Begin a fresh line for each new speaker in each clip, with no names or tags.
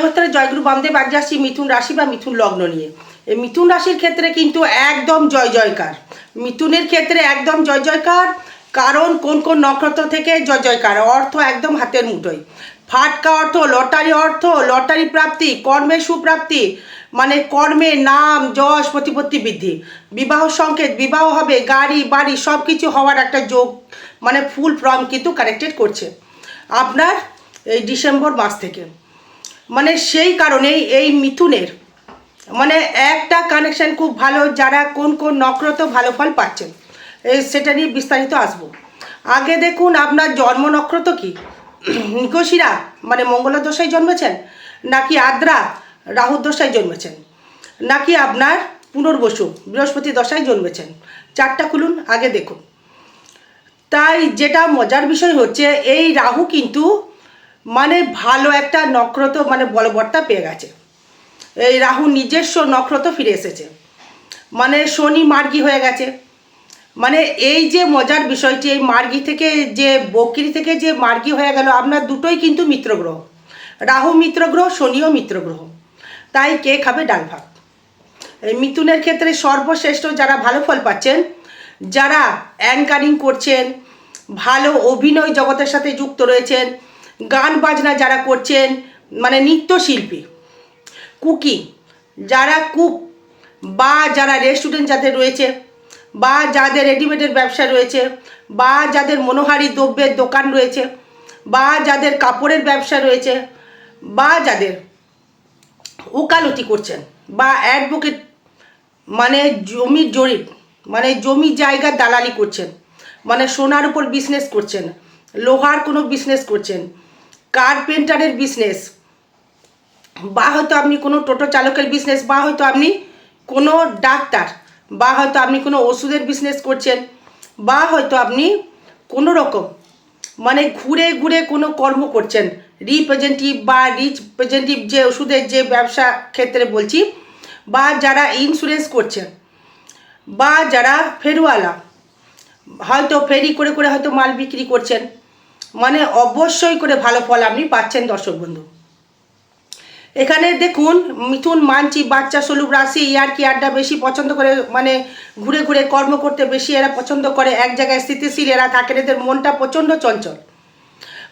জয়মাত্রা জয়গুরু বামদেব আজ আসছি মিথুন রাশি বা মিথুন লগ্ন নিয়ে। এই মিথুন রাশির ক্ষেত্রে কিন্তু একদম জয় জয়কার। মিথুনের ক্ষেত্রে একদম জয় জয়কার। কারণ কোন কোন নক্ষত্র থেকে জয় জয়কার? অর্থ একদম হাতের মুঠোয়। ফাটকা অর্থ, লটারি অর্থ, লটারি প্রাপ্তি কর্মের সুপ্রাপ্তি মানে কর্মে নাম, যশ, প্রতিপত্তি বৃদ্ধি। বিবাহ সংকেত, বিবাহ হবে, গাড়ি, বাড়ি সব কিছু হওয়ার একটা যোগ মানে ফুল ফর্ম কিন্তু কানেক্টেড করছে। আপনার এই ডিসেম্বর মাস থেকে। মানে সেই কারণেই এই মিথুনের। মানে একটা কানেকশন খুব ভালো, যারা কোন কোন নক্ষত্র ভালো ফল পাচ্ছেন সেটা নিয়ে বিস্তারিত আসব। আগে দেখুন আপনার জন্ম নক্ষত্র কি? নিকশিরা মানে মঙ্গলের দশায় জন্মেছেন? নাকি আদ্রা রাহুর দশায় জন্মেছেন? নাকি আপনার পুনর্বসু, বৃহস্পতি দশায় জন্মেছেন? চারটা খুলুন, আগে দেখুন। তাই যেটা মজার বিষয় হচ্ছে, এই রাহু কিন্তু মানে ভালো একটা নক্ষত্র মানে বলবত্তা পেয়ে গেছে। এই রাহু নিজস্ব নক্ষত্র ফিরে এসেছে। মানে শনি মার্গি হয়ে গেছে। মানে এই যে মজার বিষয়টি, এই মার্গি থেকে যে বকরি থেকে যে মার্গি হয়ে গেল, আপনার দুটোই কিন্তু মিত্রগ্রহ রাহু মিত্রগ্রহ শনিও মিত্রগ্রহ তাই কে খাবে ডাল ভাত? এই মিথুনের ক্ষেত্রে সর্বশ্রেষ্ঠ যারা ভালো ফল পাচ্ছেন, যারা অ্যাঙ্কারিং করছেন, ভালো অভিনয় জগতের সাথে যুক্ত রয়েছেন গান বাজনা যারা করছেন মানে নৃত্যশিল্পী, কুকিং, যারা কুক বা যারা রেস্টুরেন্ট যাদের রয়েছে বা যাদের রেডিমেডের ব্যবসা রয়েছে বা যাদের মনোহারি দ্রব্যের দোকান রয়েছে বা যাদের কাপড়ের ব্যবসা রয়েছে বা যাদের ওকালতি করছেন বা অ্যাডভোকেট মানে জমির জরিপ মানে জমি জায়গার দালালি করছেন মানে সোনার উপর বিজনেস করছেন, লোহার কোনো বিজনেস করছেন কার্পেন্টারের বিজনেস বা হয়তো আপনি কোনো টোটো চালকের বিজনেস বা হয়তো আপনি কোনো ডাক্তার, বা হয়তো আপনি কোনো ওষুধের বিজনেস করছেন, বা হয়তো আপনি কোনো রকম মানে ঘুরে ঘুরে কোনো কর্ম করছেন রিপ্রেজেন্টেটিভ বা রিপ্রেজেন্টেটিভ যে ওষুধের যে ব্যবসা ক্ষেত্রে বলছি, বা যারা ইন্স্যুরেন্স করছেন, বা যারা ফেরুয়ালা, হয়তো ফেরি করে করে হয়তো মাল বিক্রি করছেন মানে অবশ্যই করে ভালো ফল আপনি পাচ্ছেন, দর্শক বন্ধু। এখানে দেখুন, মিথুন মানচি বাচ্চা সলুপ রাশি, ইয়ার কি আড্ডা বেশি পছন্দ করে? মানে ঘুরে ঘুরে কর্ম করতে বেশি এরা পছন্দ করে। এক জায়গায় স্থিতিশীল এরা থাকেন এদের মনটা প্রচণ্ড চঞ্চল।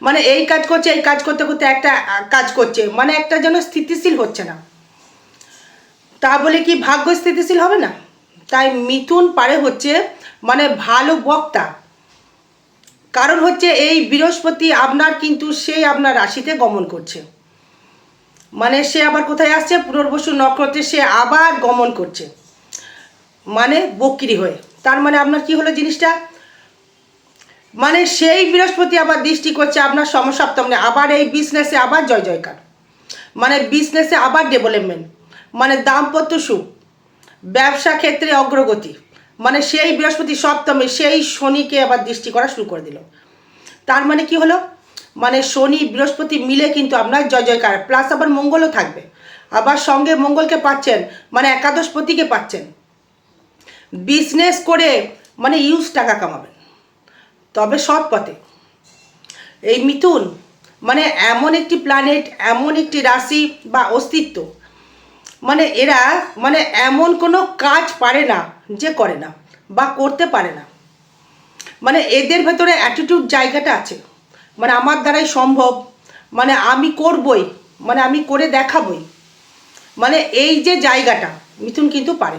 মানে এই কাজ করছে, এই কাজ করতে করতে একটা কাজ করছে। মানে একটা যেন স্থিতিশীল হচ্ছে না। তা বলে কি ভাগ্য স্থিতিশীল হবে না? তাই মিথুন পারে হচ্ছে মানে ভালো বক্তা। কারণ হচ্ছে এই বৃহস্পতি আপনার কিন্তু সেই আপনার রাশিতে গমন করছে। মানে সে আবার কোথায় আসছে? পুনর্বসু নক্ষত্রে সে আবার গমন করছে। মানে বক্রি হয়ে। তার মানে আপনার কি হলো জিনিসটা? মানে সেই বৃহস্পতি আবার দৃষ্টি করছে আপনার সমসপ্তমে আবার এই বিজনেসে আবার জয় জয়কার। মানে বিজনেসে আবার ডেভেলপমেন্ট মানে দাম্পত্য সুখ। ব্যবসা ক্ষেত্রে অগ্রগতি। মানে সেই বৃহস্পতি সপ্তমে, সেই শনিকে আবার দৃষ্টি করা শুরু করে দিল। তার মানে কি হলো? মানে শনি, বৃহস্পতি মিলে কিন্তু আপনার জয় জয়কার। প্লাস আবার মঙ্গলও থাকবে। আবার সঙ্গে মঙ্গলকে পাচ্ছেন মানে একাদশপতিকে পাচ্ছেন। বিজনেস করে মানে ইউজ টাকা কামাবেন। তবে সৎ পথে। এই মিথুন মানে এমন একটি প্ল্যানেট এমন একটি রাশি বা অস্তিত্ব মানে এরা মানে এমন কোনো কাজ পারে না যে করে না বা করতে পারে না। মানে এদের ভেতরে অ্যাটিটিউড জায়গাটা আছে। মানে আমার দ্বারাই সম্ভব। মানে আমি করবই। মানে আমি করে দেখাবই। মানে এই যে জায়গাটা মিথুন কিন্তু পারে।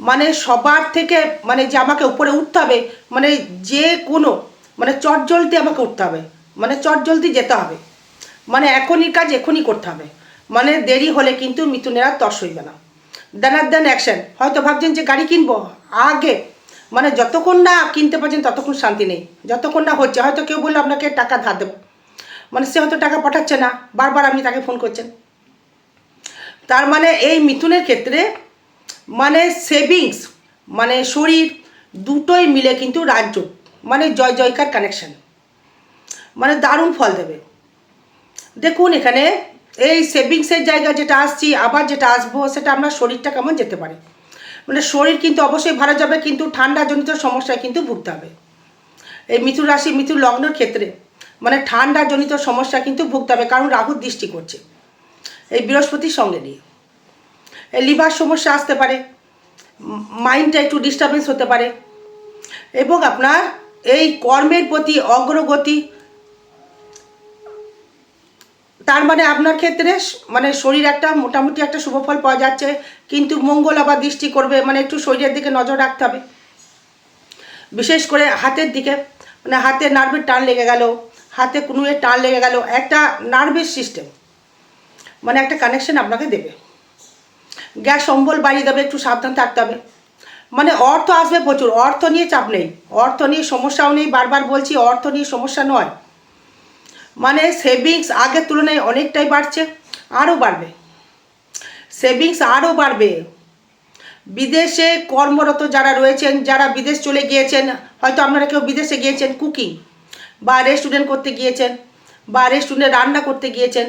মানে সবার থেকে মানে যে আমাকে উপরে উঠতে হবে মানে যে কোনো মানে চটজলদি আমাকে উঠতে হবে। মানে চটজলদি যেতে হবে। মানে এখনই কাজ এখনই করতে হবে। মানে দেরি হলে কিন্তু মিথুনের আর তস হইবে না। দেনার দেন অ্যাকশন হয়তো ভাবছেন যে গাড়ি কিনবো? আগে। মানে যতক্ষণ না কিনতে পারছেন ততক্ষণ শান্তি নেই। যতক্ষণ না হচ্ছে। হয়তো কেউ বলল, আপনাকে টাকা ধার দেবো। মানে সে হয়তো টাকা পাঠাচ্ছে না। বারবার আপনি তাকে ফোন করছেন। তার মানে এই মিথুনের ক্ষেত্রে মানে সেভিংস মানে শরীর দুটোই মিলে কিন্তু রাজ্য। মানে জয় জয়কার কানেকশন মানে দারুণ ফল দেবে। দেখুন এখানে এই সেভিংসের জায়গা যেটা আসছি, আবার যেটা আসব, সেটা আপনার শরীরটা কেমন যেতে পারে? মানে শরীর কিন্তু অবশ্যই ভালো যাবে, কিন্তু ঠান্ডাজনিত সমস্যায় কিন্তু ভুগতে হবে। এই মিথুন রাশি, মিথুন লগ্নের ক্ষেত্রে মানে ঠান্ডাজনিত সমস্যা কিন্তু ভুগতে হবে, কারণ রাহুর দৃষ্টি করছে। এই বৃহস্পতির সঙ্গে নিয়ে। এই লিভার সমস্যা আসতে পারে, মাইন্ডটা একটু ডিস্টারবেন্স হতে পারে, এবং আপনার এই কর্মের প্রতি অগ্রগতি তার মানে আপনার ক্ষেত্রে মানে শরীর একটা মোটামুটি একটা শুভ ফল পাওয়া যাচ্ছে, কিন্তু মঙ্গল আবার দৃষ্টি করবে মানে একটু শরীরের দিকে নজর রাখতে হবে। বিশেষ করে হাতের দিকে মানে হাতে নার্ভের টান লেগে গেল, হাতে কুনুয়ের টান লেগে গেল, একটা নার্ভের সিস্টেম মানে একটা কানেকশন আপনাকে দেবে। গ্যাস অম্বল বাড়িয়ে দেবে, একটু সাবধান থাকতে হবে। মানে অর্থ আসবে প্রচুর, অর্থ নিয়ে চাপ নেই, অর্থ নিয়ে সমস্যাও নেই, বারবার বলছি অর্থ নিয়ে সমস্যা নয়। মানে সেভিংস আগের তুলনায় অনেকটাই বাড়ছে, আরও বাড়বে। সেভিংস আরও বাড়বে। বিদেশে কর্মরত যারা রয়েছেন, যারা বিদেশ চলে গিয়েছেন, হয়তো আপনারা কেউ বিদেশে গিয়েছেন কুকিং বা রেস্টুরেন্ট করতে গিয়েছেন, বা রেস্টুরেন্টে রান্না করতে গিয়েছেন,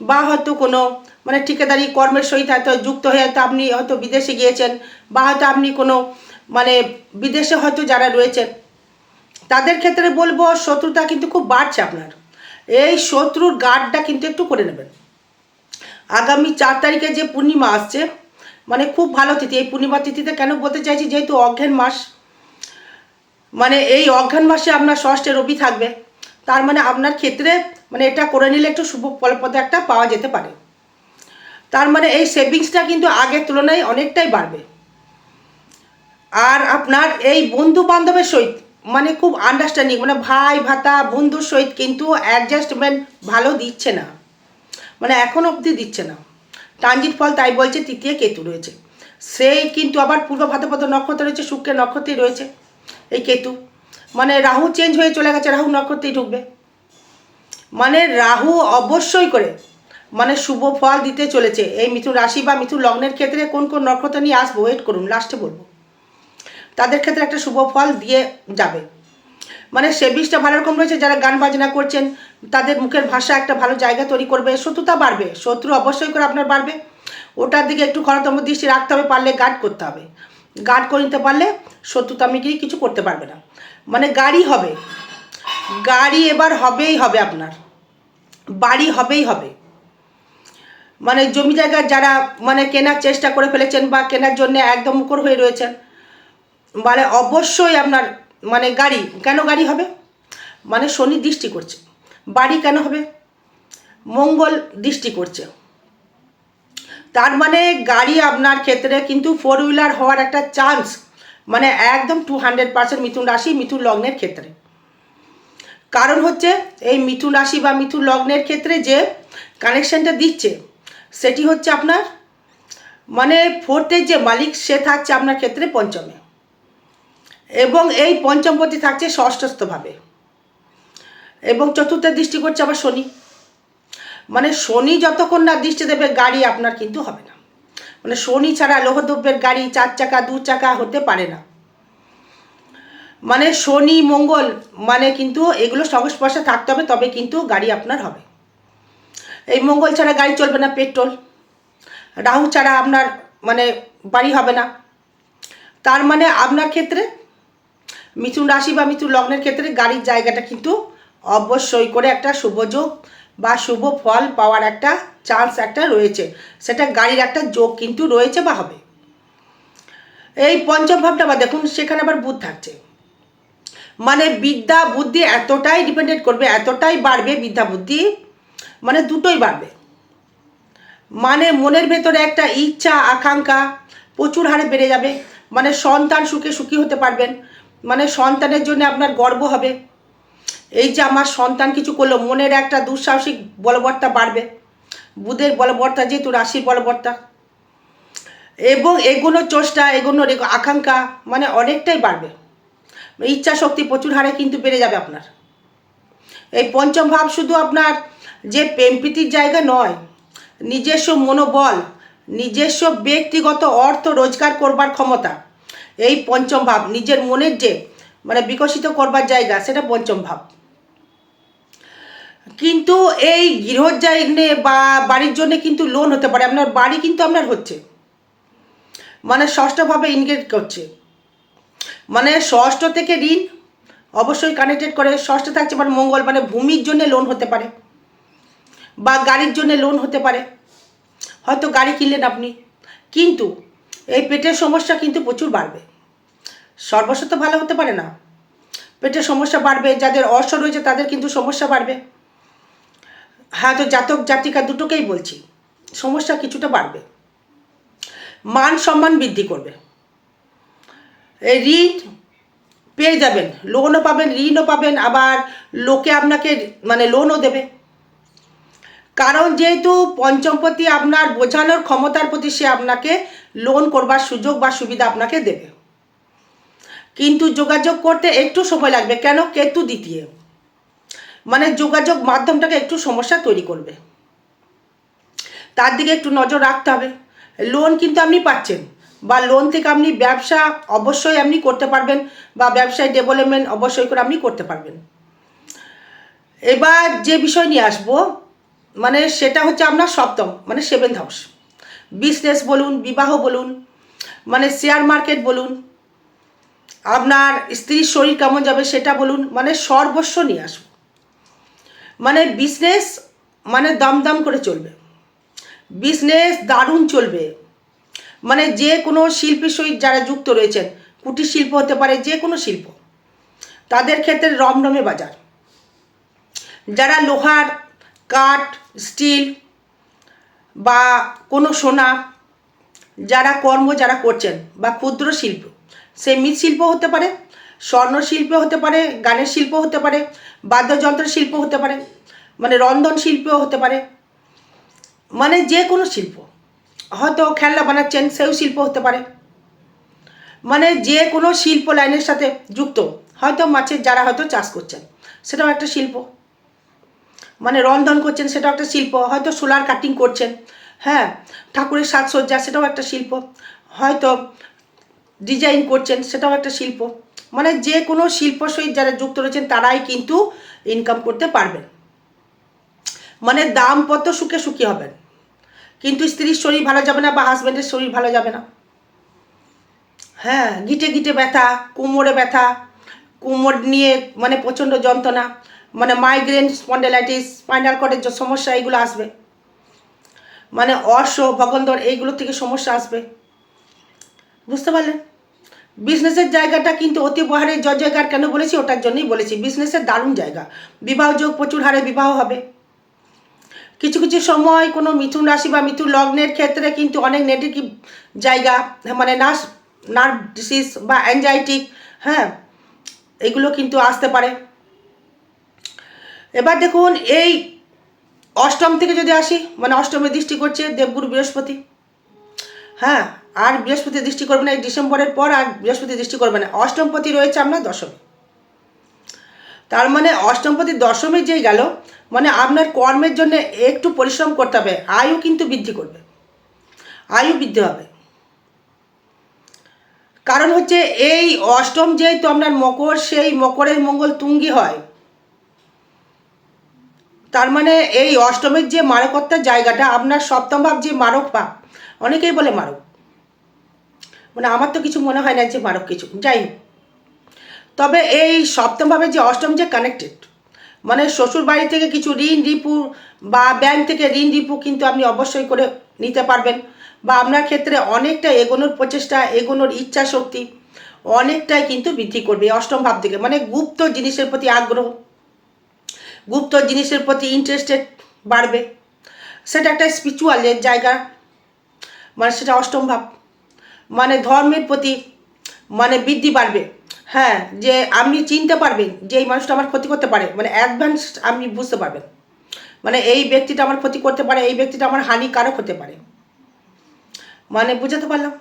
বা হয়তো কোনো মানে ঠিকাদারি কর্মের সহিত হয়তো যুক্ত হয়ে হয়তো আপনি হয়তো বিদেশে গিয়েছেন, বা হয়তো আপনি কোনো মানে বিদেশে হয়তো যারা রয়েছেন, তাদের ক্ষেত্রে বলব শত্রুতা কিন্তু খুব বাড়ছে আপনার। এই শত্রুর গার্ডটা কিন্তু একটু করে নেবেন। আগামী চার তারিখে যে পূর্ণিমা আসছে মানে খুব ভালো তিথি, এই পূর্ণিমা তিথিতে কেন বলতে চাইছি, যেহেতু অজ্ঞান মাস মানে এই অজ্ঞান মাসে আপনার ষষ্ঠে রবি থাকবে, তার মানে আপনার ক্ষেত্রে মানে এটা করে নিলে একটু শুভ ফলপদ একটা পাওয়া যেতে পারে। তার মানে এই সেভিংসটা কিন্তু আগের তুলনায় অনেকটাই বাড়বে। আর আপনার এই বন্ধু বান্ধবের সহিত মানে খুব আন্ডারস্ট্যান্ডিং মানে ভাই, ভাতা, বন্ধুর সহিত কিন্তু অ্যাডজাস্টমেন্ট ভালো দিচ্ছে না। মানে এখন অবধি দিচ্ছে না। ট্রানজিট ফল তাই বলছে, তৃতীয় কেতু রয়েছে। সেই কিন্তু আবার পূর্ব ভাদ্রপদ নক্ষত্র রয়েছে, শুক্রের নক্ষত্রেই রয়েছে এই কেতু। মানে রাহু চেঞ্জ হয়ে চলে গেছে, রাহু নক্ষত্রেই ঢুকবে। মানে রাহু অবশ্যই করে মানে শুভ ফল দিতে চলেছে। এই মিথুন রাশি বা মিথুন লগ্নের ক্ষেত্রে কোন কোন নক্ষত্র নিয়ে আসব ওয়েট করুন লাস্টে বলব। তাদের ক্ষেত্রে একটা শুভ ফল দিয়ে যাবে। মানে সে বিষটা ভালো রকম রয়েছে, যারা গান বাজনা করছেন, তাদের মুখের ভাষা একটা ভালো জায়গা তৈরি করবে, শত্রুতা বাড়বে, শত্রু অবশ্যই করে আপনার বাড়বে। ওটার দিকে একটু ক্ষণতম দৃষ্টি রাখতে হবে, পারলে গার্ড করতে হবে। গার্ড করে নিতে পারলে শত্রুতামিকে কিছু করতে পারবে না। মানে গাড়ি হবে। গাড়ি এবার হবেই হবে আপনার। বাড়ি হবেই হবে। মানে জমি জায়গা যারা মানে কেনার চেষ্টা করে ফেলেছেন বা কেনার জন্য একদম মুখর হয়ে রয়েছেন মানে অবশ্যই আপনার মানে গাড়ি, কেন গাড়ি হবে? মানে শনি দৃষ্টি করছে। বাড়ি কেন হবে? মঙ্গল দৃষ্টি করছে। তার মানে গাড়ি আপনার ক্ষেত্রে কিন্তু ফোর হুইলার হওয়ার একটা চান্স মানে একদম টু হান্ড্রেড পার্সেন্ট মিথুন রাশি, মিথুন লগ্নের ক্ষেত্রে। কারণ হচ্ছে এই মিথুন রাশি বা মিথুন লগ্নের ক্ষেত্রে যে কানেকশনটা দিচ্ছে, সেটি হচ্ছে আপনার মানে ফোর্থের যে মালিক সে থাকছে আপনার ক্ষেত্রে পঞ্চমে। এবং এই পঞ্চমপতি থাকছে ষষ্ঠস্থভাবে। এবং চতুর্থের দৃষ্টি করছে আবার শনি। মানে শনি যতক্ষণ না দৃষ্টি দেবে, গাড়ি আপনার কিন্তু হবে না। মানে শনি ছাড়া লোহদ্রব্যের গাড়ি চার চাকা, দু চাকা হতে পারে না। মানে শনি, মঙ্গল মানে কিন্তু এগুলো সংস্পর্শে থাকতে হবে, তবে কিন্তু গাড়ি আপনার হবে। এই মঙ্গল ছাড়া গাড়ি চলবে না, পেট্রোল। রাহু ছাড়া আপনার মানে বাড়ি হবে না। তার মানে আপনার ক্ষেত্রে মিথুন রাশি বা মিথুন লগ্নের ক্ষেত্রে গাড়ির জায়গাটা কিন্তু অবশ্যই করে একটা শুভযোগ বা শুভ ফল পাওয়ার একটা চান্স একটা রয়েছে। সেটা গাড়ির একটা যোগ কিন্তু রয়েছে বা হবে। এই পঞ্চম ভাবটা বা দেখুন, সেখানে আবার বুধ থাকছে। মানে বিদ্যা বুদ্ধি এতটাই ডিপেন্ডেন্ট করবে, এতটাই বাড়বে বিদ্যা বুদ্ধি মানে দুটোই বাড়বে। মানে মনের ভেতরে একটা ইচ্ছা, আকাঙ্ক্ষা প্রচুর হারে বেড়ে যাবে। মানে সন্তান সুখে সুখী হতে পারবেন। মানে সন্তানের জন্য আপনার গর্ব হবে। এই যে আমার সন্তান কিছু করল, মনের একটা দুঃসাহসিক বলবত্তা বাড়বে। বুধের বলবত্তা যেহেতু, রাশির বলবর্তা। এবং এগোনোর চেষ্টা, এগোনোর এগো- আকাঙ্ক্ষা মানে অনেকটাই বাড়বে। ইচ্ছা শক্তি প্রচুর হারে কিন্তু বেড়ে যাবে আপনার। এই পঞ্চম ভাব শুধু আপনার যে প্রেম প্রীতির জায়গা নয়, নিজস্ব মনোবল, নিজস্ব ব্যক্তিগত অর্থ রোজগার করবার ক্ষমতা। এই পঞ্চম ভাব, নিজের মনের যে মানে বিকশিত করবার জায়গা, সেটা পঞ্চম ভাব। কিন্তু এই গৃহর জন্যে বা বাড়ির জন্য কিন্তু লোন হতে পারে, আপনার বাড়ি কিন্তু আপনার হচ্ছে। মানে ষষ্ঠভাবে ইনগেট করছে। মানে ষষ্ঠ থেকে ঋণ অবশ্যই কানেক্টেড করে, ষষ্ঠ থাকছে মানে মঙ্গল মানে ভূমির জন্য লোন হতে পারে। বা গাড়ির জন্য লোন হতে পারে। হয়তো গাড়ি কিনলেন আপনি। কিন্তু এই পেটের সমস্যা কিন্তু প্রচুর বাড়বে। সর্বস্ব তো ভালো হতে পারে না। পেটের সমস্যা বাড়বে, যাদের অর্শ রয়েছে তাদের কিন্তু সমস্যা বাড়বে। হ্যাঁ তো জাতক, জাতিকা দুটোকেই বলছি, সমস্যা কিছুটা বাড়বে। মান সম্মান বৃদ্ধি করবে। এই ঋণ পেয়ে যাবেন লোনও পাবেন, ঋণও পাবেন, আবার লোকে আপনাকে মানে লোনও দেবে। কারণ যেহেতু পঞ্চমপতি আপনার বোঝানোর ক্ষমতার প্রতি সে আপনাকে লোন করবার সুযোগ বা সুবিধা আপনাকে দেবে। কিন্তু যোগাযোগ করতে একটু সময় লাগবে। কেন? কেতু দ্বিতীয়। মানে যোগাযোগ মাধ্যমটাকে একটু সমস্যা তৈরি করবে। তার দিকে একটু নজর রাখতে হবে। লোন কিন্তু আপনি পাচ্ছেন বা লোন থেকে আপনি ব্যবসা অবশ্যই আপনি করতে পারবেন বা ব্যবসায় ডেভেলপমেন্ট অবশ্যই করে আপনি করতে পারবেন। এবার যে বিষয় নিয়ে আসব মানে সেটা হচ্ছে আপনার সপ্তম মানে সেভেন্থ হাউস। বিজনেস বলুন, বিবাহ বলুন মানে শেয়ার মার্কেট বলুন, আপনার স্ত্রীর শরীর কেমন যাবে সেটা বলুন মানে সর্বস্ব নিয়ে আসব। মানে বিজনেস মানে দমদম করে চলবে। বিজনেস দারুণ চলবে। মানে যে কোনো শিল্পীর সহিত যারা যুক্ত রয়েছেন, কুটির শিল্প হতে পারে, যে কোনো শিল্প, তাদের ক্ষেত্রে রমরমে বাজার। যারা লোহার কাঠ, স্টিল বা কোনো সোনা যারা কর্ম যারা করছেন বা ক্ষুদ্র শিল্প, সে মৃৎশিল্প হতে পারে, স্বর্ণ শিল্প হতে পারে, গানের শিল্প হতে পারে, বাদ্যযন্ত্র শিল্প হতে পারে মানে রন্ধন শিল্পও হতে পারে মানে যে কোনো শিল্প। হয়তো খেলনা বানাচ্ছেন, সেও শিল্প হতে পারে। মানে যে কোনো শিল্প লাইনের সাথে যুক্ত, হয়তো মাছের যারা হয়তো চাষ করছেন, সেটাও একটা শিল্প। মানে রন্ধন করছেন, সেটাও একটা শিল্প। হয়তো সোলার কাটিং করছেন। হ্যাঁ ঠাকুরের সাজসজ্জা, সেটাও একটা শিল্প। হয়তো ডিজাইন করছেন, সেটাও একটা শিল্প। মানে যে কোনো শিল্প সহিত যারা যুক্ত রয়েছেন, তারাই কিন্তু ইনকাম করতে পারবেন। মানে দাম্পত্য সুখে সুখী হবেন। কিন্তু স্ত্রীর শরীর ভালো যাবে না বা হাজব্যান্ডের শরীর ভালো যাবে না। হ্যাঁ গিটে গিটে ব্যথা, কোমরে ব্যথা, কোমর নিয়ে মানে প্রচণ্ড যন্ত্রণা। মানে মাইগ্রেন স্পন্ডেলাইটিস স্পাইনাল কর্ডের যে সমস্যা এইগুলো আসবে। মানে অর্শ ভগন্দর এইগুলো থেকে সমস্যা আসবে। বুঝতে পারলেন বিজনেসের জায়গাটা কিন্তু অতি বহারে জয় জয়গার কেন বলেছি, ওটার জন্যই বলেছি। বিজনেসের দারুণ জায়গা। বিবাহ যোগ প্রচুর হারে বিবাহ হবে। কিছু কিছু সময় কোনো মিথুন রাশি বা মিথুন লগ্নের ক্ষেত্রে কিন্তু অনেক নেগেটিভ জায়গা মানে নার্ভ ডিসিজ বা অ্যাংজাইটি হ্যাঁ এগুলো কিন্তু আসতে পারে। এবার দেখুন এই অষ্টম থেকে যদি আসি মানে অষ্টমে দৃষ্টি করছে দেবগুরু বৃহস্পতি। হ্যাঁ আর বৃহস্পতি দৃষ্টি করবে না, এই ডিসেম্বরের পর আর বৃহস্পতি দৃষ্টি করবে না। অষ্টমপতি রয়েছে আপনার দশমে। তার মানে অষ্টমপতি দশমে যে গেল মানে আপনার কর্মের জন্য একটু পরিশ্রম করতে হবে, আয়ু কিন্তু বৃদ্ধি করবে। আয়ু বৃদ্ধি হবে। কারণ হচ্ছে এই অষ্টম যেহেতু আপনার মকর, সেই মকরের মঙ্গল তুঙ্গি হয় তার মানে এই অষ্টমের যে মারকত্তার জায়গাটা, আপনার সপ্তম ভাব যে মারক ভাব অনেকেই বলে মারক। মানে আমার তো কিছু মনে হয় না যে মারক কিছু। যাই তবে এই সপ্তমভাবে যে অষ্টম যে কানেক্টেড মানে শ্বশুর বাড়ি থেকে কিছু ঋণ, রিপু বা ব্যাংক থেকে ঋণ, রিপু কিন্তু আপনি অবশ্যই করে নিতে পারবেন। বা আপনার ক্ষেত্রে অনেকটা এগোনোর প্রচেষ্টা, এগোনোর ইচ্ছা শক্তি অনেকটাই কিন্তু বৃদ্ধি করবে অষ্টম ভাব থেকে। মানে গুপ্ত জিনিসের প্রতি আগ্রহ। গুপ্ত জিনিসের প্রতি ইন্টারেস্টেড বাড়বে। সেটা একটা স্পিরিচুয়ালের জায়গা। মানে সেটা অষ্টম ভাব। মানে ধর্মের প্রতি মানে বৃদ্ধি বাড়বে। হ্যাঁ যে আপনি চিনতে পারবেন যে এই মানুষটা আমার ক্ষতি করতে পারে। মানে অ্যাডভান্স আপনি বুঝতে পারবেন। মানে এই ব্যক্তিটা আমার ক্ষতি করতে পারে, এই ব্যক্তিটা আমার হানিকারক হতে পারে। মানে বুঝাতে পারলাম?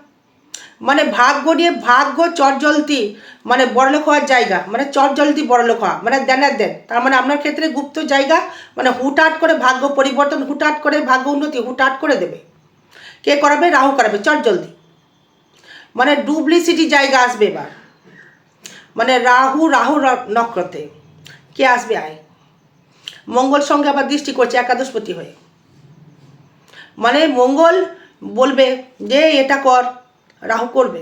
মানে ভাগ্য নিয়ে ভাগ্য চটজলতি মানে বড়লোক হওয়ার জায়গা মানে চটজলতি বড়লোক হওয়া মানে দেনার দেন। তার মানে আপনার ক্ষেত্রে গুপ্ত জায়গা মানে হুটহাট করে ভাগ্য পরিবর্তন, হুটহাট করে ভাগ্য উন্নতি, হুটহাট করে দেবে। কে করাবে? রাহু করাবে, চটজলদি। মানে ডুপ্লিসিটি জায়গা আসবে এবার। মানে রাহু রাহু নক্ষত্রে, কে আসবে আয়? মঙ্গল সঙ্গে আবার দৃষ্টি করছে একাদশপতি হয়ে। মানে মঙ্গল বলবে যে, এটা কর রাহু করবে।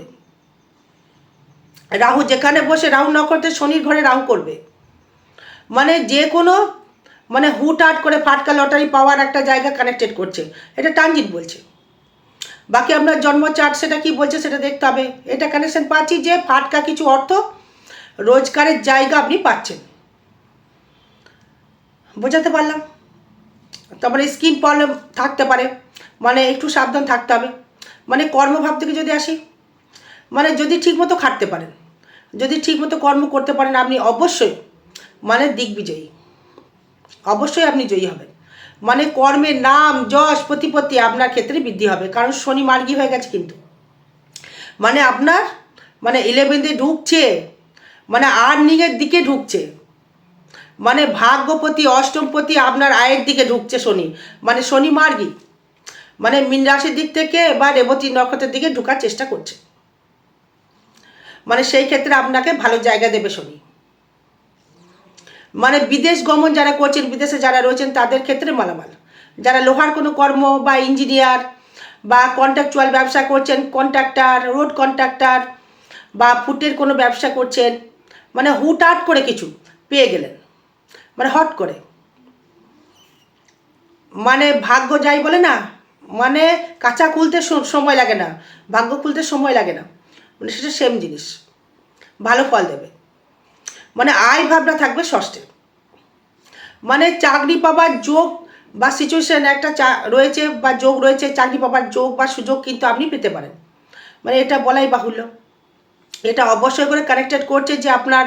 রাহু যেখানে বসে রাহু নক্ষত্রে শনির ঘরে রাহু করবে। মানে যে কোনো মানে হুটহাট করে ফাটকা লটারি পাওয়ার একটা জায়গা কানেক্টেড করছে। এটা ট্রানজিট বলছে। বাকি আপনার জন্ম চার্ট সেটা কি বলছে সেটা দেখতে হবে। এটা কানেকশন পাচ্ছি যে ফাটকা কিছু অর্থ রোজগারের জায়গা আপনি পাচ্ছেন। বোঝাতে পারলাম? তারপরে স্কিন প্রবলেম থাকতে পারে। মানে একটু সাবধান থাকতে হবে। মানে কর্মভাব থেকে যদি আসি মানে যদি ঠিকমতো খাটতে পারেন, যদি ঠিকমতো কর্ম করতে পারেন, আপনি অবশ্যই মানে দিগ্বিজয়ী, অবশ্যই আপনি জয়ী হবেন। মানে কর্মের নাম, যশ, প্রতিপত্তি আপনার ক্ষেত্রে বৃদ্ধি হবে, কারণ শনি মার্গী হয়ে গেছে কিন্তু। মানে আপনার মানে ইলেভেন্থে ঢুকছে মানে আর্নিংয়ের দিকে ঢুকছে। মানে ভাগ্যপতি, অষ্টমপতি আপনার আয়ের দিকে ঢুকছে শনি মানে শনি মার্গী। মানে মীন রাশির দিক থেকে বা রেবতী নক্ষত্রের দিকে ঢোকার চেষ্টা করছে। মানে সেই ক্ষেত্রে আপনাকে ভালো জায়গা দেবে শনি। মানে বিদেশ গমন যারা করছেন, বিদেশে যারা রয়েছেন, তাদের ক্ষেত্রে মালামাল। যারা লোহার কোনো কর্ম বা ইঞ্জিনিয়ার বা কন্ট্রাকচুয়াল ব্যবসা করছেন কন্ট্রাক্টর রোড কন্ট্রাক্টর বা ফুটের কোনো ব্যবসা করছেন মানে হুটহাট করে কিছু পেয়ে গেলেন। মানে হট করে। মানে ভাগ্য যাই বলে না মানে কাঁচা খুলতে সময় লাগে না, ভাগ্য খুলতে সময় লাগে না। মানে সেটা সেম জিনিস। ভালো ফল দেবে। মানে আয় ভাবনা থাকবে ষষ্ঠে। মানে চাকরি পাবার যোগ বা সিচুয়েশান একটা চা রয়েছে বা যোগ রয়েছে, চাকরি পাবার যোগ বা সুযোগ কিন্তু আপনি পেতে পারেন। মানে এটা বলাই বাহুল্য। এটা অবশ্যই করে কানেক্টেড করছে যে আপনার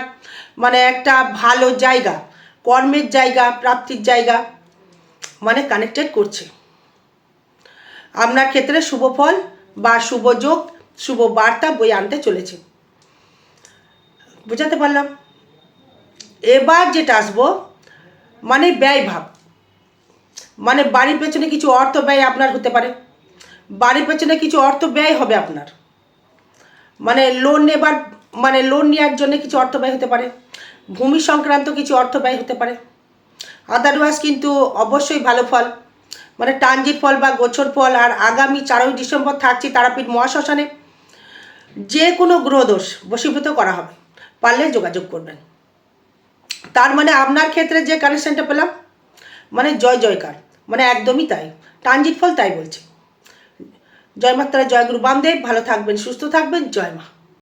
মানে একটা ভালো জায়গা, কর্মের জায়গা, প্রাপ্তির জায়গা মানে কানেক্টেড করছে। আপনার ক্ষেত্রে শুভ ফল বা শুভ যোগ, শুভ বার্তা বই আনতে চলেছে। বুঝাতে পারলাম? এবার যেটা আসব মানে ব্যয় ভাব। মানে বাড়ির পেছনে কিছু অর্থ ব্যয় আপনার হতে পারে। বাড়ির পেছনে কিছু অর্থ ব্যয় হবে আপনার। মানে লোন নেবার মানে লোন নেওয়ার জন্য কিছু অর্থ ব্যয় হতে পারে। ভূমি সংক্রান্ত কিছু অর্থ ব্যয় হতে পারে। আদারওয়াইজ কিন্তু অবশ্যই ভালো ফল। মানে টানজির ফল বা গোছর ফল আর আগামী চারই ডিসেম্বর থাকছি তারাপীঠ মহাশ্মশানে। যে কোনো গ্রহদোষ বশীভূত করা হবে, পারলে যোগাযোগ করবেন। তার মানে আপনার ক্ষেত্রে যে কানেকশনটা পেলাম মানে জয় জয়কার মানে একদমই তাই। ট্রানজিট ফল তাই বলছে। জয় মাত্রা, জয় গুরু বামদেব, ভালো থাকবেন, সুস্থ থাকবেন, জয় মা।